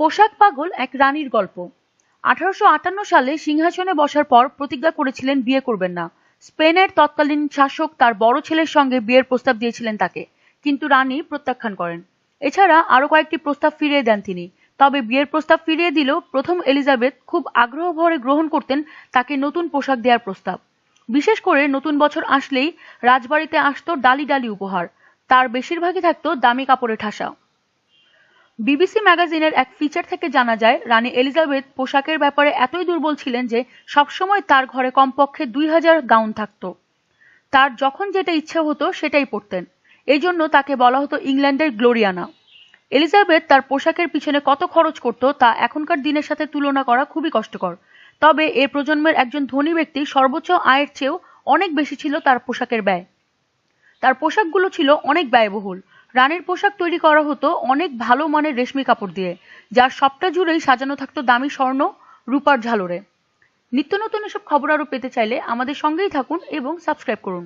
পোশাক পাগল এক রানীর গল্প। আঠারোশো আটান্ন সালে সিংহাসনে বসার পর প্রতিজ্ঞা করেছিলেন বিয়ে করবেন না। স্পেনের তৎকালীন শাসক তার বড় ছেলের সঙ্গে বিয়ের প্রস্তাব দিয়েছিলেন তাকে, কিন্তু রানী প্রত্যাখ্যান করেন। এছাড়া আরও কয়েকটি প্রস্তাব ফিরিয়ে দেন তিনি। তবে বিয়ের প্রস্তাব ফিরিয়ে দিলেও প্রথম এলিজাবেথ খুব আগ্রহ ভরে গ্রহণ করতেন তাকে নতুন পোশাক দেওয়ার প্রস্তাব। বিশেষ করে নতুন বছর আসলেই রাজবাড়িতে আসতো ডালি ডালি উপহার। তার বেশিরভাগই থাকতো দামি কাপড়ে ঠাসা। বিবিসি ম্যাগাজিনের এক ফিচার থেকে জানা যায়, রানী এলিজাবেথ পোশাকের ব্যাপারে এতই দুর্বল ছিলেন যে সবসময় তার ঘরে কমপক্ষে দুই হাজার গাউন থাকতো। তার যখন যেটা ইচ্ছে হতো সেটাই পরতেন। এই জন্য তাকে বলা হতো ইংল্যান্ডের গ্লোরিয়ানা। এলিজাবেথ তার পোশাকের পিছনে কত খরচ করত তা এখনকার দিনের সাথে তুলনা করা খুবই কষ্টকর। তবে এ প্রজন্মের একজন ধনী ব্যক্তি সর্বোচ্চ আয়ের চেয়েও অনেক বেশি ছিল তার পোশাকের ব্যয়। তার পোশাকগুলো ছিল অনেক ব্যয়বহুল। রানীর পোশাক তৈরি করা হতো অনেক ভালো মানের রেশমি কাপড় দিয়ে, যার সবটা জুড়েই সাজানো থাকতো দামি স্বর্ণ, রূপার ঝালরে। নিত্য নতুন এসব খবর আরও পেতে চাইলে আমাদের সঙ্গেই থাকুন এবং সাবস্ক্রাইব করুন।